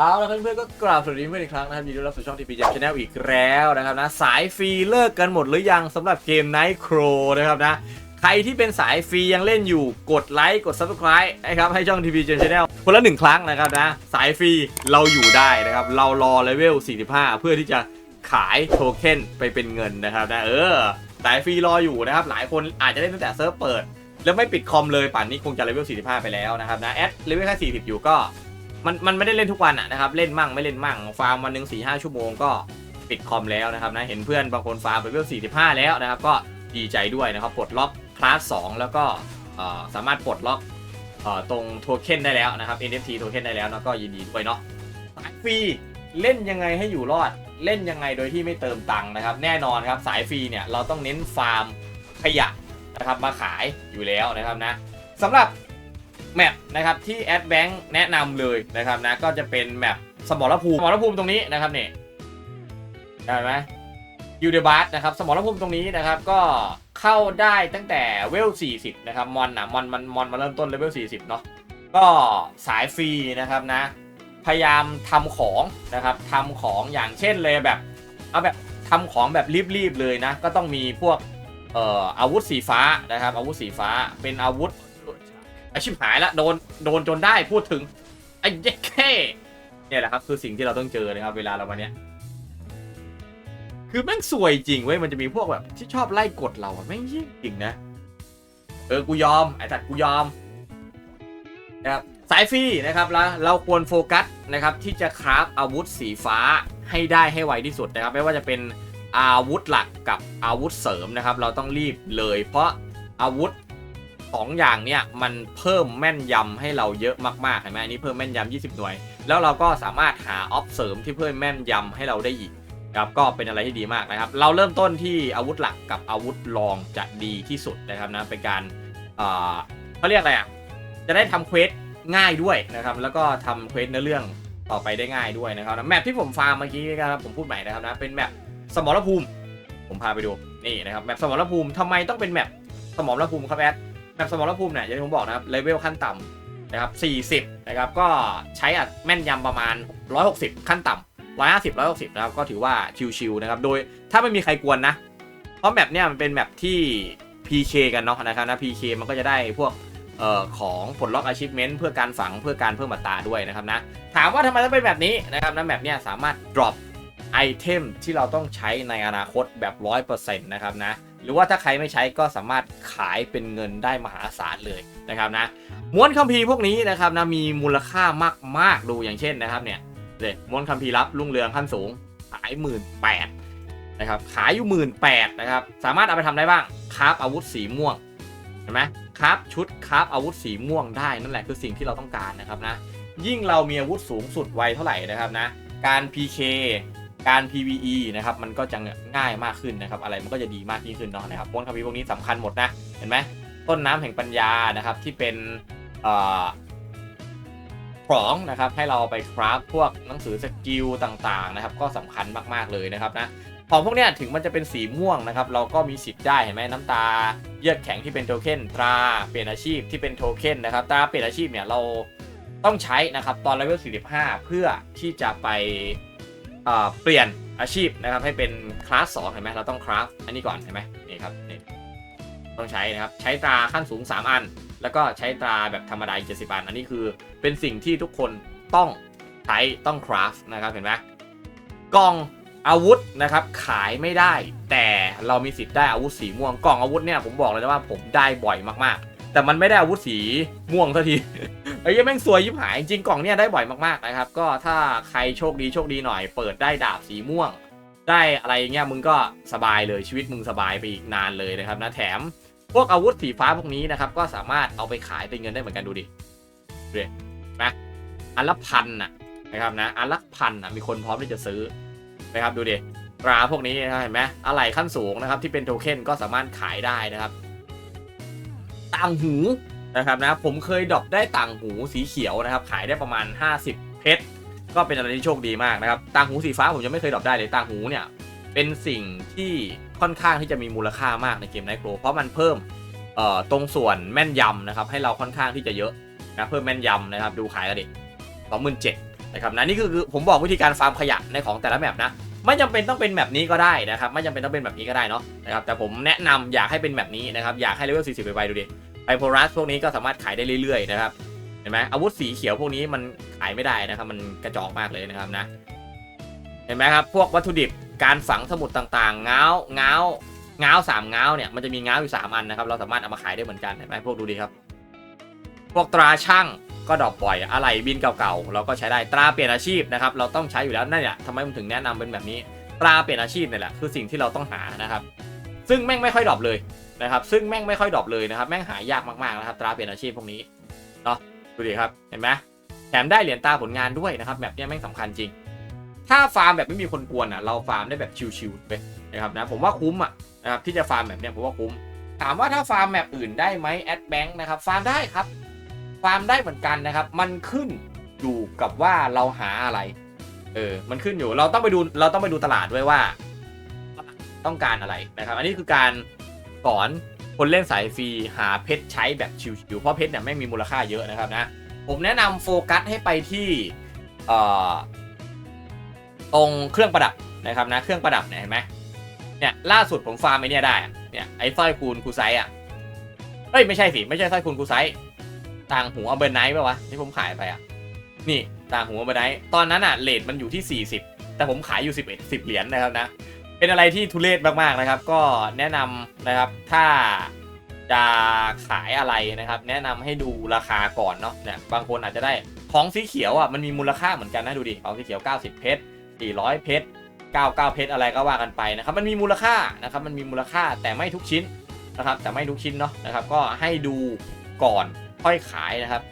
เอาละเพื่อนๆก็กราบสวัสดีเพื่อนอีกครั้งนะครับยินดีต้อนรับสู่ช่องทีพีเจมชาแนลอีกแล้วนะครับนะสายฟรีเลิกกันหมดหรือยังสำหรับเกม Night Crow นะครับนะใครที่เป็นสายฟรียังเล่นอยู่กดไลค์กด Subscribe นะครับให้ช่องทีพีเจมชาแนลคนละหนึ่งครั้งนะครับนะสายฟรีเราอยู่ได้นะครับเรารอเลเวล 45 เพื่อที่จะขายโทเค็นไปเป็นเงินนะครับนะเออสายฟรีรออยู่นะครับหลายคนอาจจะเล่นตั้งแต่เซิร์ฟเปิด แล้วไม่ปิดคอมเลยป่านนี้คงจะเลเวล 45 ไปแล้วนะครับนะแอดเลเวลแค่40 อยู่ก็ มันมันไม่ได้เล่นทุกวันอะนะครับเล่นมั่งไม่เล่นมั่งฟาร์มวันหนึ่งสี่ห้าชั่วโมงก็ปิดคอมแล้วนะครับนะเห็นเพื่อนบางคนฟาร์มไปเวล45 แล้วนะครับก็ดีใจด้วยนะครับปลดล็อกคลาส2แล้วก็สามารถปลดล็อกตรงโทเค็นได้แล้วนะครับ NFT โทเค็นได้แล้วนะก็ยินดีด้วยเนาะสายฟรีเล่นยังไงให้อยู่รอดเล่นยังไงโดยที่ไม่เติมตังค์นะครับ แน่นอนครับสายฟรีเนี่ยเราต้องเน้นฟาร์มขยะนะครับมาขายอยู่แล้วนะครับนะสำหรับ แมปนะครับที่แอดแบงค์แนะนำเลยนะครับนะก็จะเป็นแมปสมรภูมิสมรภูมิตรงนี้นะครับเนี่ยได้ไหมยูเดบัสนะครับสมรภูมิตรงนี้นะครับก็เข้าได้ตั้งแต่เวล 40 นะครับมอนนะมอนมันมอนมาเริ่มต้นเลเวล 40 เนาะก็สายฟรีนะครับนะ พยายามทำของนะครับทำของอย่างเช่นเลยแบบเอาแบบทำของแบบรีบๆเลยนะ ก็ต้องมีพวกเอ่ออาวุธสีฟ้านะครับอาวุธสีฟ้าเป็นอาวุธ ไอชิบหายละโดนโดนจนได้พูดถึงไอ้เจ๊แค่เนี่ยแหละครับคือสิ่งที่เราต้องเจอนะครับเวลาเรามาเนี้ยคือแม่งสวยจริงเว้ยมันจะมีพวกแบบ ที่ชอบไล่กดเราอะแม่งยิ่งจริงนะเออกูยอมไอ้สัตว์กูยอมนะครับสายฟรีนะครับแล้วเราควรโฟกัสนะครับที่จะคราฟอาวุธสีฟ้าให้ได้ให้ไวที่สุดนะครับ ไม่ว่าจะเป็นอาวุธหลักกับอาวุธเสริมนะครับ เราต้องรีบเลย เพราะอาวุธ สองอย่างเนี่ยมันเพิ่มแม่นยำให้เราเยอะมากๆเห็นไหมอันนี้เพิ่มแม่นยำ20 หน่วย แล้วเราก็สามารถหาออฟเสริมที่เพิ่มแม่นยำให้เราได้อีกครับก็เป็นอะไรที่ดีมากนะครับ เราเริ่มต้นที่อาวุธหลักกับอาวุธรองจะดีที่สุดนะครับนะเป็นการเอ่อเขาเรียกอะไรอะจะได้ทำเควสง่ายด้วยนะครับ แล้วก็ทำเควสเนื้อเรื่องต่อไปได้ง่ายด้วยนะครับนะแมปที่ผมฟาร์มเมื่อกี้นะครับผมพูดใหม่นะครับนะเป็นแมปสมรภูมิ ผมพาไปดูนี่นะครับแมปสมรภูมิทำไมต้องเป็นแมปสมรภูมิครับแอด แบบสมรภูมิเนี่ยอย่างที่ผมบอกนะครับเลเวลขั้นต่ำนะครับ40นะครับก็ใช้อัดแม่นยำประมาณ 160 ขั้นต่ำ150 160นะครับก็ถือว่าชิวๆนะครับโดยถ้าไม่มีใครกวนนะ เพราะแมปเนี่ยมันเป็นแมปที่ PK กันเนาะนะครับนะ PK มันก็จะได้พวกเอ่อของผลล็อก achievement เพื่อการฝังเพื่อการเพิ่มอัตราด้วยนะครับนะถามว่าทำไมต้องเป็นแบบนี้นะครับนะแมปเนี่ยสามารถ drop ไอเทมที่เราต้องใช้ในอนาคตแบบ 100%นะครับนะ รือว่าถ้าใครไม่ใช้ก็สามารถขายเป็นเงินได้มหาศาลเลยนะครับนะม้วนคัมภีร์พวกนี้นะครับนะมีมูลค่ามากมากๆดูอย่างเช่นนะครับเนี่ยเลยม้วนคัมภีร์ลับรุ่งเรืองขั้นสูงขายหมื่นแปดนะครับขายอยู่หมื่นแปดนะครับสามารถเอาไปทำได้บ้างคราฟอาวุธสีม่วงเห็นไหมคราฟชุดคราฟอาวุธสีม่วงได้นั่นแหละคือสิ่งที่เราต้องการนะครับนะยิ่งเรามีอาวุธสูงสุดไวเท่าไหร่นะครับนะการ PK การ PVE นะครับมันก็จะง่ายมากขึ้นนะครับอะไรมันก็จะดีมากยิ่งขึ้นเนาะนะครับม้วนคำพีพวกนี้สำคัญหมดนะเห็นไหมต้นน้ำแห่งปัญญานะครับที่เป็นเอ่อของนะครับให้เราไปคราฟพวกหนังสือสกิลต่างๆนะครับก็สำคัญมากๆเลยนะครับนะของพวกนี้ถึงมันจะเป็นสีม่วงนะครับเราก็มีสิทธิ์ได้เห็นไหมน้ำตาเยือกแข็งที่เป็นโทเค็นตราเปลี่ยนอาชีพที่เป็นโทเค็นนะครับตราเปลี่ยนอาชีพเนี่ยเราต้องใช้นะครับตอนเลเวล45 เพื่อที่จะไป เปลี่ยนอาชีพนะครับให้เป็นคลาส2เห็นไหมเราต้องคราฟอันนี้ก่อนเห็นไหมนี่ครับนี่ต้องใช้นะครับใช้ตราขั้นสูง 3 อัน แล้วก็ใช้ตราแบบธรรมดาอีก70อัน อันนี้คือเป็นสิ่งที่ทุกคนต้องใช้ต้องคราฟนะครับเห็นไหมกล่องอาวุธนะครับขายไม่ได้ แต่เรามีสิทธิ์ได้อาวุธสีม่วงกล่องอาวุธเนี่ยผมบอกเลยนะว่าผมได้บ่อยมากๆ แต่มันไม่ได้อาวุธสีม่วงสักที ไอ้ยังแม่งสวยยิบหายจริงกล่องเนี่ยได้บ่อยมากๆนะครับ ก็ถ้าใครโชคดีโชคดีหน่อย เปิดได้ดาบสีม่วง ได้อะไรเงี้ยมึงก็สบายเลยชีวิตมึงสบายไปอีกนานเลยนะครับนะแถมพวกอาวุธสีฟ้าพวกนี้นะครับก็สามารถเอาไปขายเป็นเงินได้เหมือนกันดูดิดูดินะอันละพันนะนะครับนะอันละพันนะมีคนพร้อมที่จะซื้อนะครับดูดิตราพวกนี้นะเห็นไหมอะไรขั้นสูงนะครับที่เป็นโทเค็นก็สามารถขายได้นะครับต่างหู นะครับนะผมเคยดรอปได้ต่างหูสีเขียวนะครับ ขายได้ประมาณ 50 เพชร ก็เป็นอะไรที่โชคดีมากนะครับ ต่างหูสีฟ้าผมยังไม่เคยดรอปได้เลยต่างหูเนี่ยเป็นสิ่งที่ค่อนข้างที่จะมีมูลค่ามากในเกมไนโครเพราะมันเพิ่มตรงส่วนแม่นยำนะครับ ให้เราค่อนข้างที่จะเยอะนะเพิ่มแม่นยำนะครับ ดูขายกันดิสองหมื่นเจ็ดนะครับนะนี่คือผมบอกวิธีการฟาร์มขยะในของแต่ละแมปนะไม่จำเป็นต้องเป็นแบบนี้ก็ได้นะครับ ไม่จำเป็นต้องเป็นแบบนี้ก็ได้เนาะนะครับแต่ผมแนะนำอยากให้เป็นแบบนี้นะครับ อยากให้เลเวล40 ไปไปดูดิ ไบโพลัสพวกนี้ก็สามารถขายได้เรื่อยๆนะครับ เห็นไหมอาวุธสีเขียวพวกนี้มันขายไม่ได้นะครับ มันกระจอกมากเลยนะครับนะ เห็นไหมครับ พวกวัตถุดิบการฝังสมุดต่างๆ เงาเงาเงาสามเงาเนี่ยมันจะมีเงาอยู่สามอันนะครับ เราสามารถเอามาขายได้เหมือนกันเห็นไหมพวกดูดีครับ พวกตราช่างก็ดรอปบ่อยอะไหล่บินเก่าๆเราก็ใช้ได้ตราเปลี่ยนอาชีพนะครับ เราต้องใช้อยู่แล้วนั่นแหละทำไมผมถึงแนะนำเป็นแบบนี้ตราเปลี่ยนอาชีพนี่แหละคือสิ่งที่เราต้องหานะครับ ซึ่งแม่งไม่ค่อยดรอปเลย นะครับซึ่งแม่งไม่ค่อยดรอปเลยนะครับ แม่งหายากมากๆนะครับตราเปลี่ยนอาชีพพวกนี้เนาะดูดิครับเห็นไหมแถมได้เหรียญตาผลงานด้วยนะครับแบบนี้แม่งสำคัญจริง ถ้าฟาร์มแบบไม่มีคนกวนอะเราฟาร์มได้แบบชิวๆไปนะครับนะผมว่าคุ้มอะนะครับที่จะฟาร์มแบบนี้ผมว่าคุ้ม ถามว่าถ้าฟาร์มแบบอื่นได้ไหมแอดแบงค์นะครับฟาร์มได้ครับ ฟาร์มได้เหมือนกันนะครับ มันขึ้นอยู่กับว่าเราหาอะไรเออมันขึ้นอยู่เราต้องไปดูเราต้องไปดูตลาดด้วยว่า ต้องการอะไรนะครับ อันนี้คือการ สอนคนเล่นสายฟรีหาเพชรใช้แบบชิวๆเพราะเพชรเนี่ยไม่มีมูลค่าเยอะนะครับนะ ผมแนะนำโฟกัสให้ไปที่ตรงเครื่องประดับนะครับนะเครื่องประดับเนี่ยเห็นไหมเนี่ยล่าสุดผมฟาร์มไอเนี่ยได้เนี่ยไอสร้อยคูณคูไซอะเอ้ยไม่ใช่สิไม่ใช่สร้อยคูณคูไซต่างหูอัลเบอร์ไนท์ป่าวะที่ผมขายไปอะนี่ต่างหูอัลเบอร์ไนท์ตอนนั้นอะเลทมันอยู่ที่ 40 แต่ผมขายอยู่ 11 10 เหรียญนะครับนะ เป็นอะไรที่ทุเรศมากๆนะครับ ก็แนะนำนะครับถ้าจะขายอะไรนะครับ แนะนำให้ดูราคาก่อนเนาะเนี่ยบางคนอาจจะได้ของสีเขียวอะมันมีมูลค่าเหมือนกันนะดูดิของสีเขียว 90 เพชร 400 เพชร 99 เพชรอะไรก็ว่ากันไปนะครับมันมีมูลค่านะครับมันมีมูลค่าแต่ไม่ทุกชิ้นนะครับแต่ไม่ทุกชิ้นเนาะนะครับก็ให้ดูก่อนค่อยขายนะครับ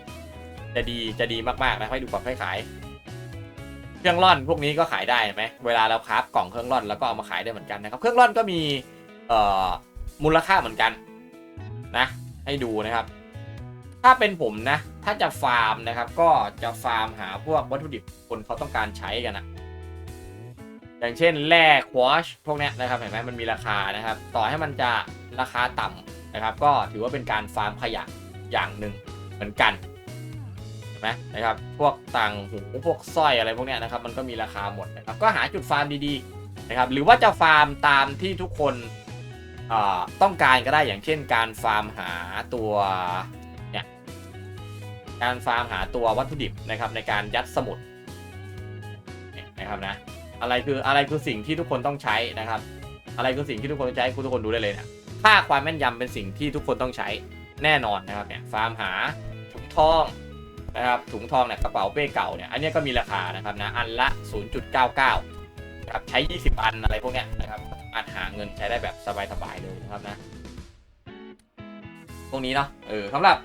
จะดีจะดีมากๆนะให้ดูก่อนค่อยขาย เครื่องร่อนพวกนี้ก็ขายได้ไหมเวลาเราคราฟกล่องเครื่องร่อนแล้วก็เอามาขายได้เหมือนกันนะครับ เครื่องร่อนก็มีเอ่อมูลค่าเหมือนกันนะให้ดูนะครับ ถ้าเป็นผมนะ ถ้าจะฟาร์มนะครับ ก็จะฟาร์มหาพวกวัตถุดิบคนเขาต้องการใช้กันนะอย่างเช่นแร่ควอชพวกนี้นะครับเห็นไหมมันมีราคานะครับ ต่อให้มันจะราคาต่ำนะครับ ก็ถือว่าเป็นการฟาร์มขยะอย่างหนึ่งเหมือนกัน นไหมนะครับ พวกต่างหูพวกสร้อยอะไรพวกเนี้ยนะครับ มันก็มีราคาหมดนะครับ ก็หาจุดฟาร์มดีๆนะครับ หรือว่าจะฟาร์มตามที่ทุกคนอ่าต้องการก็ได้อย่างเช่น การฟาร์มหาตัวเนี่ยการฟาร์มหาตัววัตถุดิบนะครับ ในการยัดสมุดนะครับนะอะไรคืออะไรคือสิ่งที่ทุกคนต้องใช้นะครับ อะไรคือสิ่งที่ทุกคนต้องใช้คุณทุกคนดูได้เลยเนี่ยค่าความแม่นยำเป็นสิ่งที่ทุกคนต้องใช้แน่นอนนะครับเนี่ยฟาร์มหาถุงทอง นะครับถุงทองเนี่ยกระเป๋าเป้เก่าเนี่ยอันนี้ก็มีราคานะครับนะอันละ 0.99นะครับใช้ 20 อันอะไรพวกเนี้ยนะครับสามารถหาเงินใช้ได้แบบสบายๆเลยนะครับนะพวกนี้เนาะเออสำหรับ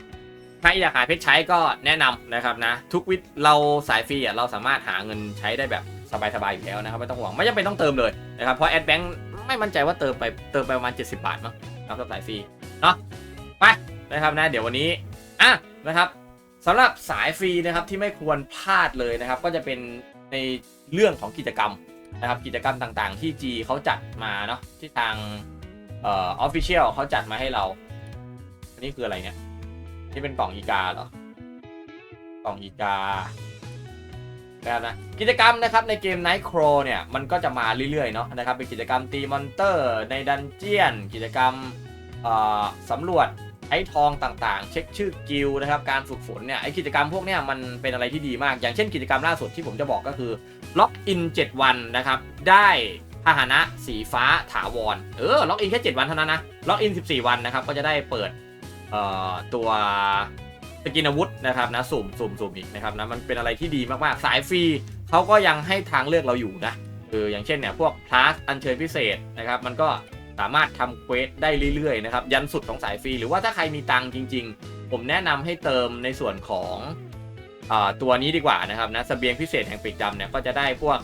ใครอยากหาเพชรใช้ก็แนะนำนะครับนะ ทุกวิธเราสายฟรีอะเราสามารถหาเงินใช้ได้แบบสบายๆอยู่แล้วนะครับไม่ต้องห่วงไม่จำเป็นต้องเติมเลยนะครับเพราะแอดแบงค์ไม่มั่นใจว่าเติมไปเติมไปประมาณ 70 บาทมั้งนะครับสายฟรีเนาะไปนะครับนะเดี๋ยววันนี้อะนะครับ สำหรับสายฟรีนะครับที่ไม่ควรพลาดเลยนะครับ ก็จะเป็นในเรื่องของกิจกรรมนะครับกิจกรรมต่างๆ ที่ G เขาจัดมาเนาะที่ทางเอ่อออฟฟิเชียลเขาจัดมาให้เรา อันนี้คืออะไรเนี่ย นี่เป็นกล่องอีกาเหรอกล่องอีกานะครับนะกิจกรรมนะครับในเกม Night Crow เนี่ย มันก็จะมาเรื่อยๆเนาะนะครับเป็นกิจกรรมตีมอนเตอร์ในดันเจียน กิจกรรมสำรวจ ไอ้ทองต่างๆ เช็คชื่อกิลนะครับ การฝึกฝนเนี่ยไอกิจกรรมพวกเนี้ยมันเป็นอะไรที่ดีมาก อย่างเช่นกิจกรรมล่าสุดที่ผมจะบอกก็คือล็อกอิน7วันนะครับ ได้พาหนะสีฟ้าถาวร เออ ล็อกอินแค่ 7 วันเท่านั้นนะ ล็อกอิน 14 วันนะครับ ก็จะได้เปิดเอ่อตัวสกินอาวุธนะครับนะสุ่มสุ่มสุ่มอีกนะครับนะ มันเป็นอะไรที่ดีมากๆ สายฟรีเขาก็ยังให้ทางเลือกเราอยู่นะเอออย่างเช่นเนี่ยพวกพลาสอัญเชิญพิเศษนะครับ มันก็ สามารถทำเควสได้เรื่อยๆนะครับยันสุดของสายฟรี หรือว่าถ้าใครมีตังค์จริง ๆ ผมแนะนำให้เติมในส่วนของอตัวนี้ดีกว่านะครับนะเสบียงพิเศษแห่งปีกดำเนี่ยก็จะได้พวก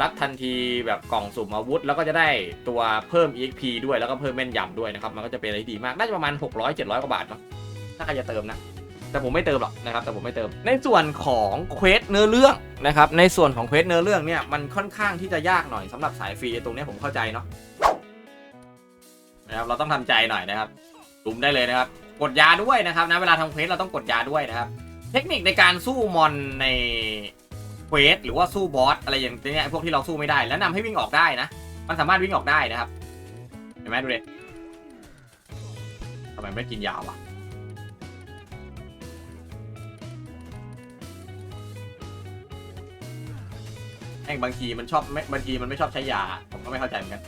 รับทันทีแบบกล่องสุ่มอาวุธ แล้วก็จะได้ตัวเพิ่ม EXP ด้วยแล้วก็เพิ่มแม่นยำด้วยนะครับ มันก็จะเป็นอะไรดีมากน่าจะประมาณ 600 700 กว่าบาทเนาะถ้าใครจะเติมนะ แต่ผมไม่เติมหรอกนะครับ แต่ผมไม่เติม ในส่วนของเควสเนื้อเรื่องนะครับในส่วนของเควสเนื้อเรื่องเนี่ยมันค่อนข้างที่จะยากหน่อยสำหรับสายฟรีตรงเนี้ยผมเข้าใจเนาะ นะครับเราต้องทำใจหน่อยนะครับลุมได้เลยนะครับ กดยาด้วยนะครับนะเวลาทำเควสเราต้องกดยาด้วยนะครับ เทคนิคในการสู้มอนในเควสหรือว่าสู้บอสอะไรอย่างเงี้ยพวกที่เราสู้ไม่ได้ แล้วนำให้วิ่งออกได้นะ มันสามารถวิ่งออกได้นะครับเห็นไหมดูดิทำไมไม่กินยาวอะแม่งบางทีมันชอบไม่บางทีมันไม่ชอบใช้ยา ผมก็ไม่เข้าใจเหมือนกัน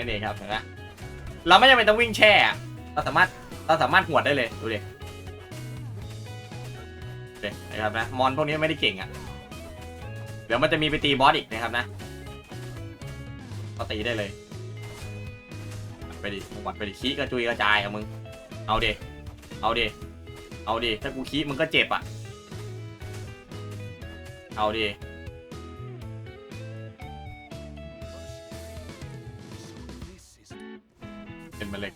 นั้นเองครับเห็นไหมเราไม่จำเป็นต้องวิ่งแช่เราสามารถเราสามารถหวดได้เลยดูดิเด็นะครับนะมอนพวกนี้ไม่ได้เก่งอะเดี๋ยวมันจะมีไปตีบอสอีกนะครับนะก็ตีได้เลยไปดิหวัดไปดิขี้กระจุยกระจายอะมึงเอาเดเอาเดเอาดิถ้ากูคีบมึงก็เจ็บอะเอาดิเป็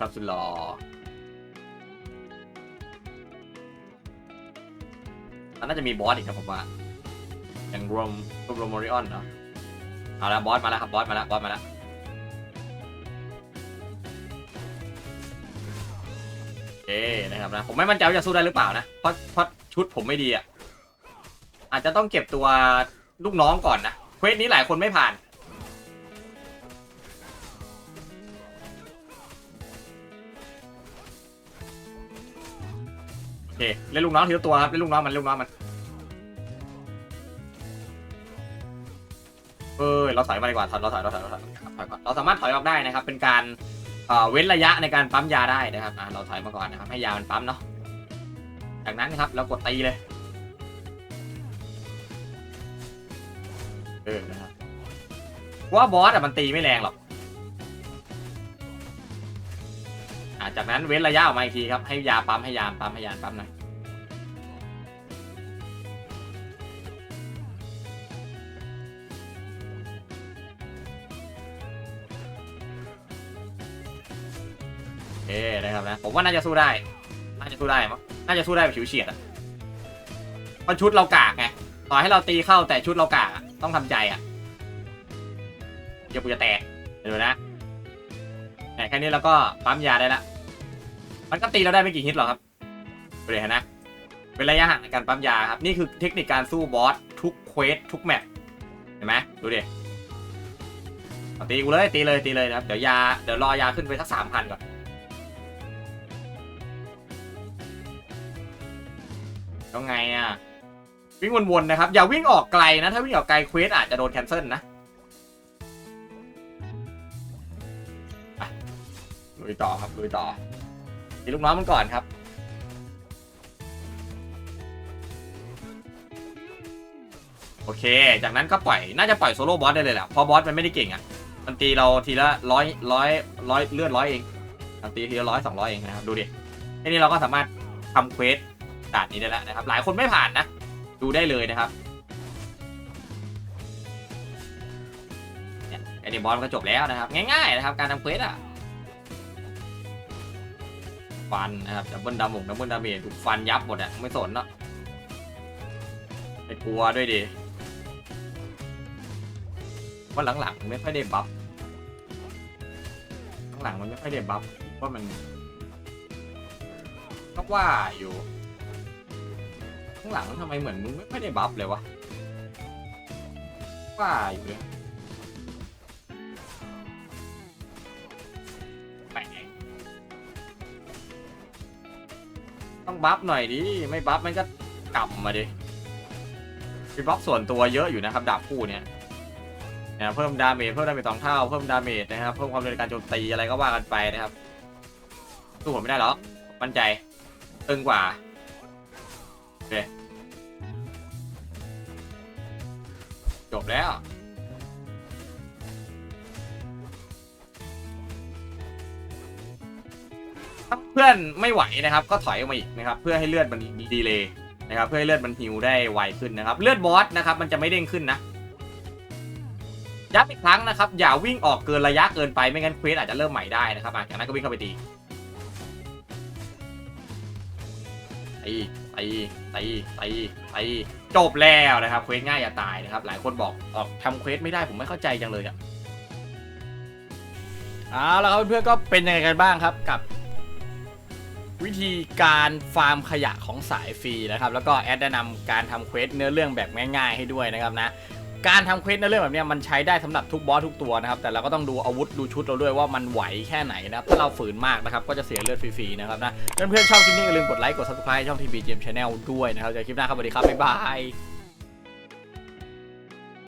ครับสุดหล่อมันน่าจะมีบอสอีกครับผมว่า อย่างรวมรวมโรมอริออนเนาะเอาละบอสมาแล้วครับบอสมาแล้วบอสมาแล้วเอ๊นะครับนะผมไม่มั่นใจว่าจะสู้ได้หรือเปล่านะเพราะเพราะชุดผมไม่ดีอะอาจจะต้องเก็บตัวลูกน้องก่อนนะเควสนี้หลายคนไม่ผ่าน โอเคเล่นลูกน้องทีละตัวครับเล่นลูกน้องมันเล่นลูกน้องมันเออเราถอยมาดีกว่าถอยเราถอยเราถอยเราถอยถอยก่อนเราสามารถถอยออกได้นะครับ เป็นการเอ่อเว้นระยะในการปั๊มยาได้นะครับอะเราถอยมาก่อนนะครับ ให้ยามันปั๊มเนาะจากนั้นนะครับเรากดตีเลยเออนะครับว่าบอสอะมันตีไม่แรงหรอก อะจากนั้นเว้นระยะออกมาอีกทีครับ ให้ยาปั๊มให้ยาปั๊มให้ยาปั๊มหน่อยเอ๊นะครับนะผมว่าน่าจะสู้ได้ น่าจะสู้ได้มั้งน่าจะสู้ได้แบบฉิวเฉียดอะเพราะชุดเรากากไงต่อให้เราตีเข้าแต่ชุดเรากากอะต้องทำใจอะเดี๋ยวกูจะแตกเดี๋ยวนะแหมแค่นี้เราก็ปั๊มยาได้ละ มันก็ตีเราได้ไม่กี่ฮิตหรอกครับเลยนะ เป็นระยะห่างในการปั๊มยาครับ นี่คือเทคนิคการสู้บอสทุกเควสทุกแมปเห็นไหมดูดิตีกูเลยตีเลยตีเลยนะครับเดี๋ยวยาเดี๋ยวรอยาขึ้นไปสักสามพันก่อนแล้วไงอะวิ่งวนๆนะครับ อย่าวิ่งออกไกลนะ ถ้าวิ่งออกไกลเควสอาจจะโดนแคนเซิลนะลุยต่อครับลุยต่อ ตีลูกน้องมันก่อนครับ โอเค จากนั้นก็ปล่อย น่าจะปล่อยโซโล่บอสได้เลยแหละเพราะบอสมันไม่ได้เก่งอะ มันตีเราทีละร้อยร้อยร้อยเลือดร้อยเองมันตีทีละร้อยสองร้อยเองนะครับ ดูดิทีนี้เราก็สามารถทำเควสด่านนี้ได้แล้วนะครับ หลายคนไม่ผ่านนะ ดูได้เลยนะครับเนี่ยไอเดบอลก็จบแล้วนะครับ ง่ายๆนะครับ การทำเควสอะ ฟันนะครับดับเบิลดามุกดับเบิลดาเมจถูกฟันยับหมดอะไม่สนเนาะไม่กลัวด้วยดิว่าหลังๆไม่ค่อยได้บัฟหลังๆมันไม่ค่อยได้บัฟว่ามันก็ว่าอยู่ ข้างหลังทำไมเหมือนมึงไม่ค่อยได้บัฟเลยวะว่าอยู่เลยแปลก ต้องบัฟหน่อยดิ ไม่บัฟมันก็กลับมาดิมีบัฟส่วนตัวเยอะอยู่นะครับดาบคู่เนี่ยนะเพิ่มดาเมจเพิ่มดาเมจสองเท่าเพิ่มดาเมจนะครับเพิ่มความเร็วในการโจมตีอะไรก็ว่ากันไปนะครับสู้ผมไม่ได้หรอกมั่นใจตึงกว่าจบแล้ว ถ้าเพื่อนไม่ไหวนะครับ ก็ถอยออกมาอีกนะครับ เพื่อให้เลือดมันดีเลยนะครับ เพื่อให้เลือดมันฮิวได้ไวขึ้นนะครับ เลือดบอสนะครับ มันจะไม่เด้งขึ้นนะย้ำอีกครั้งนะครับ อย่าวิ่งออกเกินระยะเกินไปไม่งั้นเควสอาจจะเริ่มใหม่ได้นะครับอะจากนั้นก็วิ่งเข้าไปตีตีตีตีตีตีจบแล้วนะครับเควสง่ายอย่าตายนะครับ หลายคนบอกออกทำเควสไม่ได้ผมไม่เข้าใจจังเลยอะเอาแล้วครับเพื่อนๆก็เป็นยังไงกันบ้างครับกับ วิธีการฟาร์มขยะของสายฟรีนะครับ แล้วก็แอดแนะนำการทำเควสเนื้อเรื่องแบบง่ายๆให้ด้วยนะครับนะการทำเควสเนื้อเรื่องแบบนี้มันใช้ได้สำหรับทุกบอสทุกตัวนะครับ แต่เราก็ต้องดูอาวุธดูชุดเราด้วยว่ามันไหวแค่ไหนนะครับ ถ้าเราฝืนมากนะครับ ก็จะเสียเลือดฟรีๆนะครับนะเพื่อนๆชอบคลิปนี้อย่าลืมกดไลค์กด subscribe ช่องทีบีเจมชาแนลด้วยนะครับเจอกันคลิปหน้าครับสวัสดีครับ บ๊ายบาย